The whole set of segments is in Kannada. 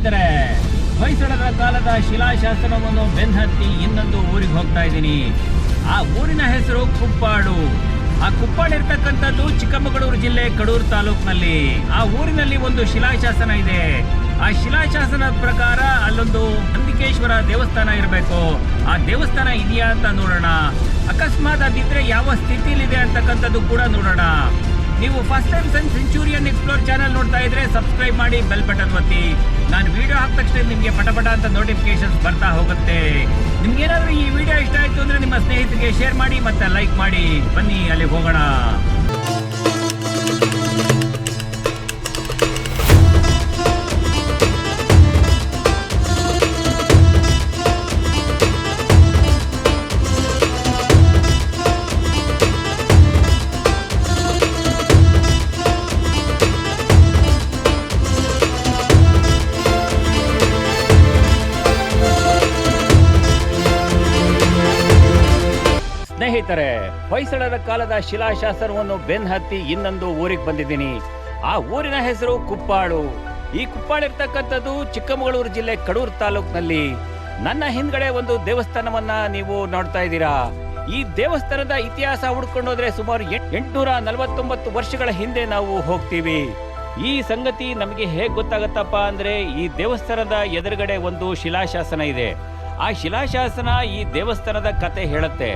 ಸ್ನೇಹಿತರೆ, ಹೊಯ್ಸಳರ ಕಾಲದ ಶಿಲಾಶಾಸನವನ್ನು ಬೆನ್ನತ್ತಿ ಇನ್ನೊಂದು ಊರಿಗೆ ಹೋಗ್ತಾ ಇದ್ದೀನಿ. ಆ ಊರಿನ ಹೆಸರು ಕುಪ್ಪಾಡು. ಆ ಕುಪ್ಪಾಡು ಇರ್ತಕ್ಕಂಥದ್ದು ಚಿಕ್ಕಮಗಳೂರು ಜಿಲ್ಲೆ ಕಡೂರು ತಾಲೂಕಿನಲ್ಲಿ. ಆ ಊರಿನಲ್ಲಿ ಒಂದು ಶಿಲಾಶಾಸನ ಇದೆ. ಆ ಶಿಲಾಶಾಸನದ ಪ್ರಕಾರ ಅಲ್ಲೊಂದು ನಂದಿಕೇಶ್ವರ ದೇವಸ್ಥಾನ ಇರಬೇಕು. ಆ ದೇವಸ್ಥಾನ ಇದೆಯಾ ಅಂತ ನೋಡೋಣ. ಅಕಸ್ಮಾತ್ ಅದಿದ್ರೆ ಯಾವ ಸ್ಥಿತಿಲಿದೆ ಅಂತಕ್ಕಂಥದ್ದು ಕೂಡ ನೋಡೋಣ. ನೀವು first time Sun Centurion Explore channel ನೋಡ್ತಾ ಇದ್ರೆ ಸಬ್ಸ್ಕ್ರೈಬ್ ಮಾಡಿ ಬೆಲ್ ಬಟನ್ ಒತ್ತಿ. ನಾನು ವಿಡಿಯೋ ಹಾಕಿದ ತಕ್ಷಣ ನಿಮಗೆ ಪಟಪಟ ಅಂತ ನೋಟಿಫಿಕೇಶನ್ಸ್ ಬರ್ತಾ ಹೋಗುತ್ತೆ. ನಿಮ್ಗೆ ಏನಾದರೂ ಈ ವಿಡಿಯೋ ಇಷ್ಟ ಆಯಿತು ಅಂದರೆ ನಿಮ್ಮ ಸ್ನೇಹಿತರಿಗೆ ಶೇರ್ ಮಾಡಿ ಮತ್ತೆ ಲೈಕ್ ಮಾಡಿ. ಬನ್ನಿ ಅಲ್ಲಿ ಹೋಗೋಣ. ಹೊಯ್ಸಳರ ಕಾಲದ ಶಿಲಾಶಾಸನವನ್ನು ಬೆನ್ ಹತ್ತಿ ಇನ್ನೊಂದು ಊರಿಗೆ ಬಂದಿದ್ದೀನಿ. ಆ ಊರಿನ ಹೆಸರು ಕುಪ್ಪಾಳು. ಈ ಕುಪ್ಪಾಳು ಇರ್ತಕ್ಕಂಥದ್ದು ಚಿಕ್ಕಮಗಳೂರು ಜಿಲ್ಲೆ ಕಡೂರು ತಾಲೂಕಿನಲ್ಲಿ. ನನ್ನ ಹಿಂದ್ಗಡೆ ಒಂದು ದೇವಸ್ಥಾನವನ್ನ ನೀವು ನೋಡ್ತಾ ಇದ್ದೀರಾ. ಈ ದೇವಸ್ಥಾನದ ಇತಿಹಾಸ ಹುಡ್ಕೊಂಡು ಹೋದ್ರೆ ಸುಮಾರು ಎಂಟುನೂರ ನಲವತ್ತೊಂಬತ್ತು ವರ್ಷಗಳ ಹಿಂದೆ ನಾವು ಹೋಗ್ತೀವಿ. ಈ ಸಂಗತಿ ನಮಗೆ ಹೇಗೆ ಗೊತ್ತಾಗತ್ತಪ್ಪ ಅಂದ್ರೆ ಈ ದೇವಸ್ಥಾನದ ಎದುರುಗಡೆ ಒಂದು ಶಿಲಾಶಾಸನ ಇದೆ. ಆ ಶಿಲಾಶಾಸನ ಈ ದೇವಸ್ಥಾನದ ಕತೆ ಹೇಳುತ್ತೆ.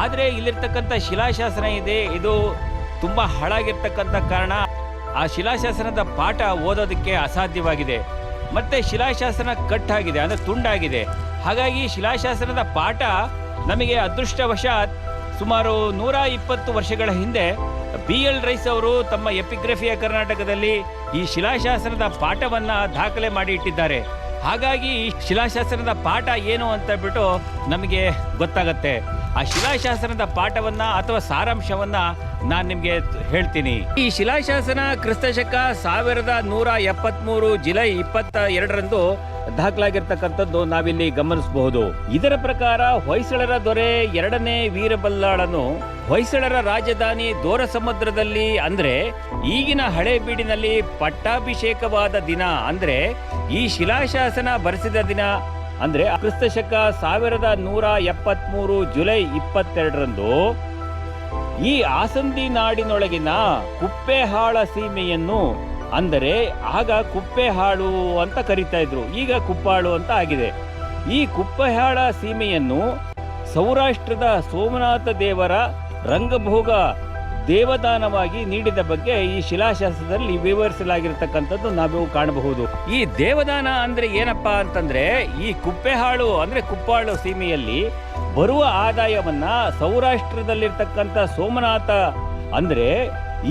ಆದ್ರೆ ಇಲ್ಲಿರ್ತಕ್ಕಂಥ ಶಿಲಾಶಾಸನ ಇದೆ. ಇದು ತುಂಬಾ ಹಾಳಾಗಿರ್ತಕ್ಕಂಥ ಕಾರಣ. ಆ ಶಿಲಾಶಾಸನದ ಪಾಠ ಓದೋದಕ್ಕೆ ಅಸಾಧ್ಯವಾಗಿದೆ. ಮತ್ತೆ ಶಿಲಾಶಾಸನ ಕಟ್ಟಾಗಿದೆ, ಅಂದ್ರೆ ತುಂಡಾಗಿದೆ. ಹಾಗಾಗಿ ಶಿಲಾಶಾಸನದ ಪಾಠ ನಮಗೆ ಅದೃಷ್ಟವಶಾತ್ ಸುಮಾರು ನೂರ ಇಪ್ಪತ್ತು ವರ್ಷಗಳ ಹಿಂದೆ ಬಿ ಎಲ್ ರೈಸ್ ಅವರು ತಮ್ಮ ಎಪಿಗ್ರಫಿಯ ಕರ್ನಾಟಕದಲ್ಲಿ ಈ ಶಿಲಾಶಾಸನದ ಪಾಠವನ್ನ ದಾಖಲೆ ಮಾಡಿ ಇಟ್ಟಿದ್ದಾರೆ. ಹಾಗಾಗಿ ಈ ಶಿಲಾಶಾಸನದ ಪಾಠ ಏನು ಅಂತ ಬಿಟ್ಟು ನಮಗೆ ಗೊತ್ತಾಗತ್ತೆ. ಆ ಶಿಲಾಶಾಸನದ ಪಾಠವನ್ನ ಅಥವಾ ಸಾರಾಂಶವನ್ನ ನಾನು ನಿಮಗೆ ಹೇಳ್ತೀನಿ. ಈ ಶಿಲಾಶಾಸನ ಕ್ರಿಸ್ತಶಕ ಸಾವಿರದ ನೂರ ಎಪ್ಪತ್ಮೂರು ಜುಲೈ ಇಪ್ಪತ್ತ ಎರಡರಂದು ದಾಖಲಾಗಿರ್ತಕ್ಕಂಥದ್ದು ನಾವಿಲ್ಲಿ ಗಮನಿಸಬಹುದು. ಇದರ ಪ್ರಕಾರ ಹೊಯ್ಸಳರ ದೊರೆ ಎರಡನೇ ವೀರಬಲ್ಲಾಳನು ಹೊಯ್ಸಳರ ರಾಜಧಾನಿ ದೋರ ಸಮುದ್ರದಲ್ಲಿ ಅಂದ್ರೆ ಈಗಿನ ಹಳೆ ಬೀಡಿನಲ್ಲಿ ಪಟ್ಟಾಭಿಷೇಕವಾದ ದಿನ ಅಂದ್ರೆ ಈ ಶಿಲಾಶಾಸನ ಬರೆಸಿದ ದಿನ ಅಂದ್ರೆ ಕ್ರಿಸ್ತಶಕ ಸಾವಿರದ ನೂರ ಎಪ್ಪತ್ಮೂರು ಜುಲೈ ಇಪ್ಪತ್ತೆರಡರಂದು ಈ ಆಸಂದಿ ನಾಡಿನೊಳಗಿನ ಕುಪ್ಪೆಹಾಳ ಸೀಮೆಯನ್ನು, ಅಂದರೆ ಆಗ ಕುಪ್ಪೆಹಾಳು ಅಂತ ಕರೀತಾ ಇದ್ರು, ಈಗ ಕುಪ್ಪಾಳು ಅಂತ ಆಗಿದೆ. ಈ ಕುಪ್ಪೆಹಾಳ ಸೀಮೆಯನ್ನು ಸೌರಾಷ್ಟ್ರದ ಸೋಮನಾಥ ದೇವರ ರಂಗಭೋಗ ದೇವದಾನವಾಗಿ ನೀಡಿದ ಬಗ್ಗೆ ಈ ಶಿಲಾಶಾಸ್ತ್ರದಲ್ಲಿ ವಿವರಿಸಲಾಗಿರ್ತಕ್ಕಂಥದ್ದು ನಾವು ಕಾಣಬಹುದು. ಈ ದೇವದಾನ ಅಂದ್ರೆ ಏನಪ್ಪಾ ಅಂತಂದ್ರೆ ಈ ಕುಪ್ಪೆಹಾಳು ಅಂದ್ರೆ ಕುಪ್ಪಾಳು ಸೀಮೆಯಲ್ಲಿ ಬರುವ ಆದಾಯವನ್ನ ಸೌರಾಷ್ಟ್ರದಲ್ಲಿರ್ತಕ್ಕಂಥ ಸೋಮನಾಥ ಅಂದ್ರೆ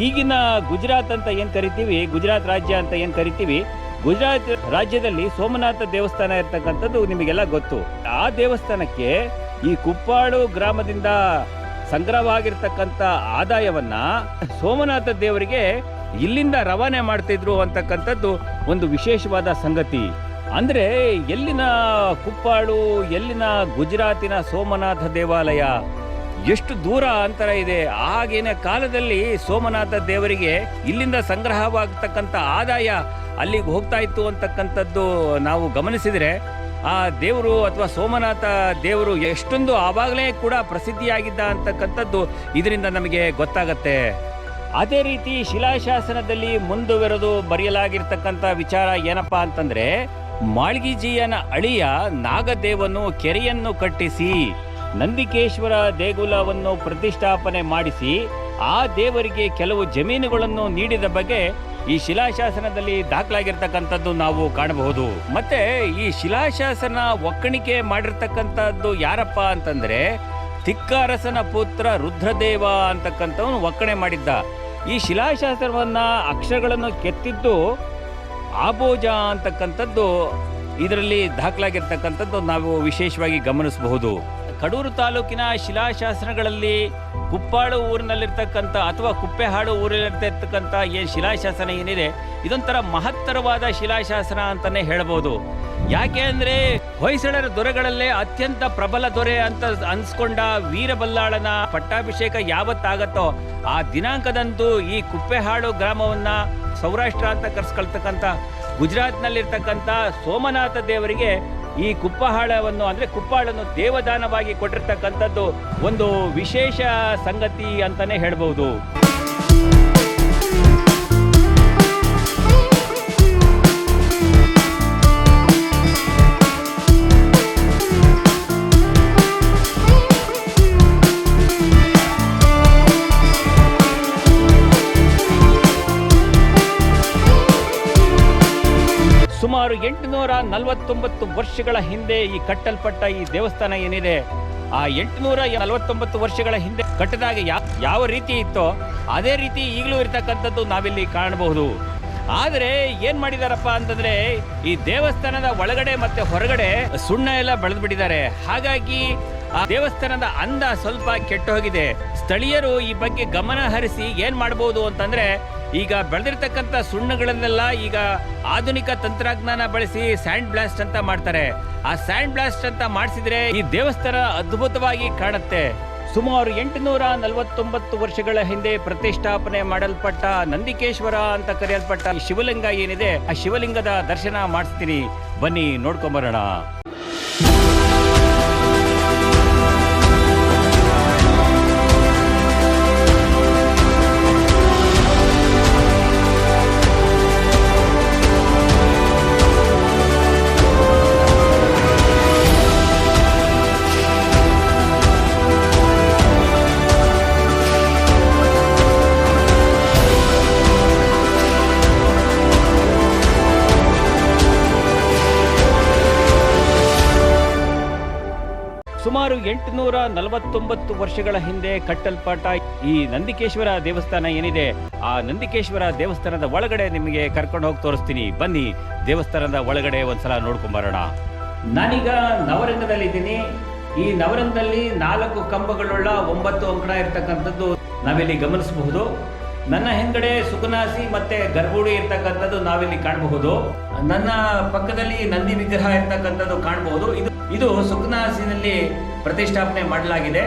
ಈಗಿನ ಗುಜರಾತ್ ಅಂತ ಏನ್ ಕರಿತೀವಿ? ಗುಜರಾತ್ ರಾಜ್ಯ ಅಂತ ಏನ್ ಕರಿತೀವಿ? ಗುಜರಾತ್ ರಾಜ್ಯದಲ್ಲಿ ಸೋಮನಾಥ ದೇವಸ್ಥಾನ ಇರ್ತಕ್ಕಂಥದ್ದು ನಿಮಗೆಲ್ಲ ಗೊತ್ತು. ಆ ದೇವಸ್ಥಾನಕ್ಕೆ ಈ ಕುಪ್ಪಾಳು ಗ್ರಾಮದಿಂದ ಸಂಗ್ರಹವಾಗಿರ್ತಕ್ಕಂಥ ಆದಾಯವನ್ನ ಸೋಮನಾಥ ದೇವರಿಗೆ ಇಲ್ಲಿಂದ ರವಾನೆ ಮಾಡ್ತಿದ್ರು ಅಂತಕ್ಕಂಥದ್ದು ಒಂದು ವಿಶೇಷವಾದ ಸಂಗತಿ. ಅಂದ್ರೆ ಎಲ್ಲಿನ ಕುಪ್ಪಾಳು, ಎಲ್ಲಿನ ಗುಜರಾತಿನ ಸೋಮನಾಥ ದೇವಾಲಯ? ಎಷ್ಟು ದೂರ ಅಂತರ ಇದೆ. ಆಗಿನ ಕಾಲದಲ್ಲಿ ಸೋಮನಾಥ ದೇವರಿಗೆ ಇಲ್ಲಿಂದ ಸಂಗ್ರಹವಾಗತಕ್ಕಂಥ ಆದಾಯ ಅಲ್ಲಿಗೆ ಹೋಗ್ತಾ ಇತ್ತು ಅಂತಕ್ಕಂಥದ್ದು ನಾವು ಗಮನಿಸಿದರೆ ಆ ದೇವರು ಅಥವಾ ಸೋಮನಾಥ ದೇವರು ಎಷ್ಟೊಂದು ಆವಾಗಲೇ ಕೂಡ ಪ್ರಸಿದ್ಧಿಯಾಗಿದ್ದ ಅಂತಕ್ಕಂಥದ್ದು ಇದರಿಂದ ನಮಗೆ ಗೊತ್ತಾಗತ್ತೆ. ಅದೇ ರೀತಿ ಶಿಲಾಶಾಸನದಲ್ಲಿ ಮುಂದುವರೆದು ಬರೆಯಲಾಗಿರ್ತಕ್ಕಂಥ ವಿಚಾರ ಏನಪ್ಪಾ ಅಂತಂದ್ರೆ, ಮಾಳ್ಗಿಜಿಯನ ಅಳಿಯ ನಾಗದೇವನು ಕೆರೆಯನ್ನು ಕಟ್ಟಿಸಿ, ನಂದಿಕೇಶ್ವರ ದೇಗುಲವನ್ನು ಪ್ರತಿಷ್ಠಾಪನೆ ಮಾಡಿಸಿ, ಆ ದೇವರಿಗೆ ಕೆಲವು ಜಮೀನುಗಳನ್ನು ನೀಡಿದ ಬಗ್ಗೆ ಈ ಶಿಲಾಶಾಸನದಲ್ಲಿ ದಾಖಲಾಗಿರ್ತಕ್ಕಂಥದ್ದು ನಾವು ಕಾಣಬಹುದು. ಮತ್ತೆ ಈ ಶಿಲಾಶಾಸನ ಒಕ್ಕಣಿಕೆ ಮಾಡಿರ್ತಕ್ಕಂಥದ್ದು ಯಾರಪ್ಪ ಅಂತಂದ್ರೆ ತಿಕ್ಕರಸನ ಪುತ್ರ ರುದ್ರದೇವ ಅಂತಕ್ಕಂಥವನು ಒಕ್ಕಣೆ ಮಾಡಿದ್ದ. ಈ ಶಿಲಾಶಾಸನವನ್ನ ಅಕ್ಷರಗಳನ್ನು ಕೆತ್ತಿದ್ದು ಆಬೋಜ ಅಂತಕ್ಕಂಥದ್ದು ಇದರಲ್ಲಿ ದಾಖಲಾಗಿರ್ತಕ್ಕಂಥದ್ದು ನಾವು ವಿಶೇಷವಾಗಿ ಗಮನಿಸಬಹುದು. ಕಡೂರು ತಾಲೂಕಿನ ಶಿಲಾಶಾಸನಗಳಲ್ಲಿ ಕುಪ್ಪಾಳು ಊರಿನಲ್ಲಿರ್ತಕ್ಕಂಥ ಅಥವಾ ಕುಪ್ಪೆಹಾಡು ಊರಿನಲ್ಲಿರ್ತಕ್ಕಂಥ ಏನು ಶಿಲಾಶಾಸನ ಏನಿದೆ, ಇದೊಂಥರ ಮಹತ್ತರವಾದ ಶಿಲಾಶಾಸನ ಅಂತಲೇ ಹೇಳ್ಬೋದು. ಯಾಕೆ ಅಂದರೆ ಹೊಯ್ಸಳರ ದೊರೆಗಳಲ್ಲೇ ಅತ್ಯಂತ ಪ್ರಬಲ ದೊರೆ ಅಂತ ಅನ್ಸ್ಕೊಂಡ ವೀರಬಲ್ಲಾಳನ ಪಟ್ಟಾಭಿಷೇಕ ಯಾವತ್ತಾಗತ್ತೋ, ಆ ದಿನಾಂಕದಂದು ಈ ಕುಪ್ಪೆಹಾಳು ಗ್ರಾಮವನ್ನ ಸೌರಾಷ್ಟ್ರ ಅಂತ ಕರ್ಸ್ಕೊಳ್ತಕ್ಕಂಥ ಗುಜರಾತ್ನಲ್ಲಿರ್ತಕ್ಕಂಥ ಸೋಮನಾಥ ದೇವರಿಗೆ ಈ ಕುಪ್ಪಹಾಳವನ್ನು ಅಂದರೆ ಕುಪ್ಪಾಳನ್ನು ದೇವದಾನವಾಗಿ ಕೊಟ್ಟಿರ್ತಕ್ಕಂಥದ್ದು ಒಂದು ವಿಶೇಷ ಸಂಗತಿ ಅಂತಲೇ ಹೇಳ್ಬಹುದು ನಲವತ್ತೊಂಬತ್ತು ವರ್ಷಗಳ ಹಿಂದೆ ಈ ಕಟ್ಟಲ್ಪಟ್ಟ ಈ ದೇವಸ್ಥಾನ ಏನಿದೆ, ಆ ಎಂಟುನೂರ ನಲವತ್ತೊಂಬತ್ತು ವರ್ಷಗಳ ಹಿಂದೆ ಕಟ್ಟದಾಗ ಯಾವ ರೀತಿ ಇತ್ತೋ ಅದೇ ರೀತಿ ಈಗಲೂ ಇರತಕ್ಕಂಥದ್ದು ನಾವಿಲ್ಲಿ ಕಾಣಬಹುದು. ಆದರೆ ಏನ್ ಮಾಡಿದಾರಪ್ಪ ಅಂತಂದ್ರೆ ಈ ದೇವಸ್ಥಾನದ ಒಳಗಡೆ ಮತ್ತೆ ಹೊರಗಡೆ ಸುಣ್ಣ ಎಲ್ಲ ಬೆಳೆದು ಬಿಟ್ಟಿದ್ದಾರೆ ಹಾಗಾಗಿ ಆ ದೇವಸ್ಥಾನದ ಅಂದ ಸ್ವಲ್ಪ ಕೆಟ್ಟು ಹೋಗಿದೆ ಸ್ಥಳೀಯರು ಈ ಬಗ್ಗೆ ಗಮನ ಹರಿಸಿ ಏನ್ ಮಾಡಬಹುದು ಅಂತಂದ್ರೆ ಈಗ ಬೆಳೆದಿರ್ತಕ್ಕಂಥ ಸುಣ್ಣಗಳನ್ನೆಲ್ಲ ಈಗ ಆಧುನಿಕ ತಂತ್ರಜ್ಞಾನ ಬಳಸಿ ಸ್ಯಾಂಡ್ ಬ್ಲಾಸ್ಟ್ ಅಂತ ಮಾಡ್ತಾರೆ. ಆ ಸ್ಯಾಂಡ್ ಬ್ಲಾಸ್ಟ್ ಅಂತ ಮಾಡಿಸಿದ್ರೆ ಈ ದೇವಸ್ಥಾನ ಅದ್ಭುತವಾಗಿ ಕಾಣುತ್ತೆ. ಸುಮಾರು ಎಂಟುನೂರ ನಲವತ್ತೊಂಬತ್ತು ವರ್ಷಗಳ ಹಿಂದೆ ಪ್ರತಿಷ್ಠಾಪನೆ ಮಾಡಲ್ಪಟ್ಟ ನಂದಿಕೇಶ್ವರ ಅಂತ ಕರೆಯಲ್ಪಟ್ಟ ಶಿವಲಿಂಗ ಏನಿದೆ, ಆ ಶಿವಲಿಂಗದ ದರ್ಶನ ಮಾಡಿಸ್ತೀನಿ. ಬನ್ನಿ ನೋಡ್ಕೊಂಬರೋಣ. ಎಂಟುನೂರ ನಲವತ್ತೊಂಬತ್ತು ವರ್ಷಗಳ ಹಿಂದೆ ಕಟ್ಟಲ್ಪಟ್ಟ ಈ ನಂದಿಕೇಶ್ವರ ದೇವಸ್ಥಾನ ಏನಿದೆ, ಆ ನಂದಿಕೇಶ್ವರ ದೇವಸ್ಥಾನದ ಒಳಗಡೆ ನಿಮಗೆ ಕರ್ಕೊಂಡು ಹೋಗಿ ತೋರಿಸ್ತೀನಿ. ಬನ್ನಿ, ದೇವಸ್ಥಾನದ ಒಳಗಡೆ ಒಂದ್ಸಲ ನೋಡ್ಕೊಂಬರೋಣ ನಾನೀಗ ನವರಂಗದಲ್ಲಿ ಇದ್ದೀನಿ ಈ ನವರಂಗದಲ್ಲಿ ನಾಲ್ಕು ಕಂಬಗಳುಳ್ಳ ಒಂಬತ್ತು ಅಂಕಣ ಇರ್ತಕ್ಕಂಥದ್ದು ನಾವಿಲ್ಲಿ ಗಮನಿಸಬಹುದು. ನನ್ನ ಹಿಂದ್ಗಡೆ ಸುಖನಾಸಿ ಮತ್ತೆ ಗರ್ಭುಡಿ ಇರ್ತಕ್ಕಂಥದ್ದು ನಾವಿಲ್ಲಿ ಕಾಣಬಹುದು. ನನ್ನ ಪಕ್ಕದಲ್ಲಿ ನಂದಿ ವಿಗ್ರಹ ಇರ್ತಕ್ಕಂಥದ್ದು ಕಾಣಬಹುದು. ಇದು ಇದು ಸುಖನಾಸಿನಲ್ಲಿ ಪ್ರತಿಷ್ಠಾಪನೆ ಮಾಡಲಾಗಿದೆ.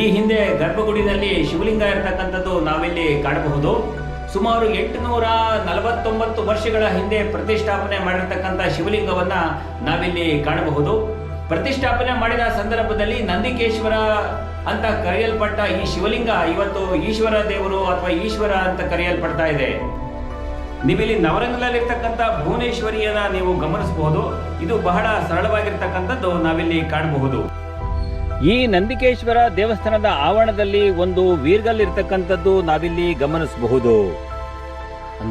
ಈ ಹಿಂದೆ ಗರ್ಭಗುಡಿನಲ್ಲಿ ಶಿವಲಿಂಗ ಇರತಕ್ಕಂಥದ್ದು ನಾವಿಲ್ಲಿ ಕಾಣಬಹುದು. ಸುಮಾರು ಎಂಟುನೂರ ನಲವತ್ತೊಂಬತ್ತು ವರ್ಷಗಳ ಹಿಂದೆ ಪ್ರತಿಷ್ಠಾಪನೆ ಮಾಡಿರ್ತಕ್ಕಂಥ ಶಿವಲಿಂಗವನ್ನ ನಾವಿಲ್ಲಿ ಕಾಣಬಹುದು. ಪ್ರತಿಷ್ಠಾಪನೆ ಮಾಡಿದ ಸಂದರ್ಭದಲ್ಲಿ ನಂದಿಕೇಶ್ವರ ಅಂತ ಕರೆಯಲ್ಪಟ್ಟ ಈ ಶಿವಲಿಂಗ ಇವತ್ತು ಈಶ್ವರ ದೇವರು ಅಥವಾ ಈಶ್ವರ ಅಂತ ಕರೆಯಲ್ಪಡ್ತಾ ಇದೆ. ನೀವಿಲ್ಲಿ ನವರಂಗದಲ್ಲಿರ್ತಕ್ಕಂಥ ಭುವನೇಶ್ವರಿಯನ್ನ ನೀವು ಗಮನಿಸಬಹುದು. ಇದು ಬಹಳ ಸರಳವಾಗಿರ್ತಕ್ಕಂಥದ್ದು ನಾವಿಲ್ಲಿ ಕಾಣಬಹುದು. ಈ ನಂದಿಕೇಶ್ವರ ದೇವಸ್ಥಾನದ ಆವರಣದಲ್ಲಿ ಒಂದು ವೀರ್ಗಲ್ ಇರ್ತಕ್ಕಂಥದ್ದು ನಾವಿಲ್ಲಿ ಗಮನಿಸಬಹುದು.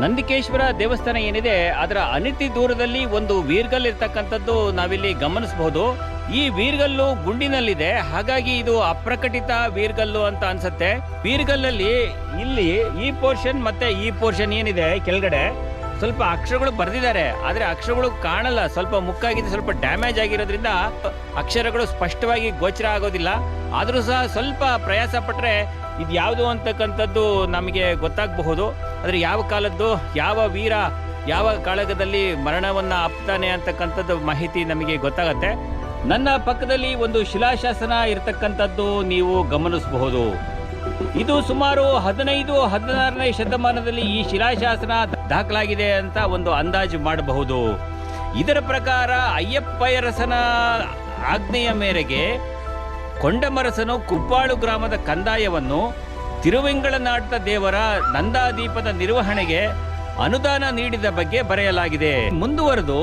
ನಂದಿಕೇಶ್ವರ ದೇವಸ್ಥಾನ ಏನಿದೆ, ಅದರ ಅನಿತಿ ದೂರದಲ್ಲಿ ಒಂದು ವೀರ್ಗಲ್ ಇರ್ತಕ್ಕಂಥದ್ದು ನಾವಿಲ್ಲಿ ಗಮನಿಸಬಹುದು. ಈ ವೀರ್ಗಲ್ಲು ಗುಂಡಿನಲ್ಲಿದೆ, ಹಾಗಾಗಿ ಇದು ಅಪ್ರಕಟಿತ ವೀರ್ಗಲ್ಲು ಅಂತ ಅನ್ಸುತ್ತೆ. ವೀರ್ಗಲ್ಲಲ್ಲಿ ಇಲ್ಲಿ ಈ ಪೋರ್ಷನ್ ಮತ್ತೆ ಈ ಪೋರ್ಷನ್ ಏನಿದೆ ಕೆಳಗಡೆ ಸ್ವಲ್ಪ ಅಕ್ಷರಗಳು ಬರೆದಿದ್ದಾರೆ, ಆದರೆ ಅಕ್ಷರಗಳು ಕಾಣಲ್ಲ. ಸ್ವಲ್ಪ ಮುಕ್ಕಾಗಿದೆ, ಸ್ವಲ್ಪ ಡ್ಯಾಮೇಜ್ ಆಗಿರೋದ್ರಿಂದ ಅಕ್ಷರಗಳು ಸ್ಪಷ್ಟವಾಗಿ ಗೋಚರ ಆಗೋದಿಲ್ಲ. ಆದರೂ ಸಹ ಸ್ವಲ್ಪ ಪ್ರಯಾಸ ಪಟ್ರೆ ಇದು ಯಾವುದು ಅಂತಕ್ಕಂಥದ್ದು ನಮಗೆ ಗೊತ್ತಾಗಬಹುದು. ಆದರೆ ಯಾವ ಕಾಲದ್ದು, ಯಾವ ವೀರ, ಯಾವ ಕಾಳಗದಲ್ಲಿ ಮರಣವನ್ನ ಅಪ್ತಾನೆ ಅಂತಕ್ಕಂಥದ್ದು ಮಾಹಿತಿ ನಮಗೆ ಗೊತ್ತಾಗತ್ತೆ. ನನ್ನ ಪಕ್ಕದಲ್ಲಿ ಒಂದು ಶಿಲಾಶಾಸನ ಇರತಕ್ಕಂಥದ್ದು ನೀವು ಗಮನಿಸಬಹುದು. ಇದು ಸುಮಾರು ಹದಿನೈದು, ಹದಿನಾರನೇ ಶತಮಾನದಲ್ಲಿ ಈ ಶಿಲಾಶಾಸನ ದಾಖಲಾಗಿದೆ ಅಂತ ಒಂದು ಅಂದಾಜು ಮಾಡಬಹುದು. ಇದರ ಪ್ರಕಾರ ಅಯ್ಯಪ್ಪಯರಸನ ಆಜ್ಞೆಯ ಮೇರೆಗೆ ಕೊಂಡಮರಸನು ಕುಪ್ಪಾಳು ಗ್ರಾಮದ ಕಂದಾಯವನ್ನು ತಿರುವೆಂಗಳನಾಟದ ದೇವರ ನಂದಾದೀಪದ ನಿರ್ವಹಣೆಗೆ ಅನುದಾನ ನೀಡಿದ ಬಗ್ಗೆ ಬರೆಯಲಾಗಿದೆ. ಮುಂದುವರೆದು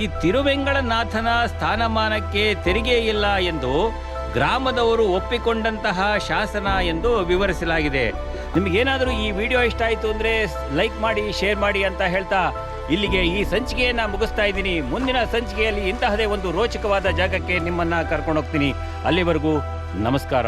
ಈ ತಿರುವೆಂಗಳನಾಥನ ಸ್ಥಾನಮಾನಕ್ಕೆ ತೆರಿಗೆ ಇಲ್ಲ ಎಂದು ಗ್ರಾಮದವರು ಒಪ್ಪಿಕೊಂಡಂತಹ ಶಾಸನ ಎಂದು ವಿವರಿಸಲಾಗಿದೆ. ನಿಮಗೇನಾದರೂ ಈ ವಿಡಿಯೋ ಇಷ್ಟ ಆಯಿತು ಅಂದರೆ ಲೈಕ್ ಮಾಡಿ, ಶೇರ್ ಮಾಡಿ ಅಂತ ಹೇಳ್ತಾ ಇಲ್ಲಿಗೆ ಈ ಸಂಚಿಕೆಯನ್ನು ಮುಗಿಸ್ತಾ ಇದ್ದೀನಿ. ಮುಂದಿನ ಸಂಚಿಕೆಯಲ್ಲಿ ಇಂತಹದೇ ಒಂದು ರೋಚಕವಾದ ಜಾಗಕ್ಕೆ ನಿಮ್ಮನ್ನ ಕರ್ಕೊಂಡು ಹೋಗ್ತೀನಿ. ಅಲ್ಲಿವರೆಗೂ ನಮಸ್ಕಾರ.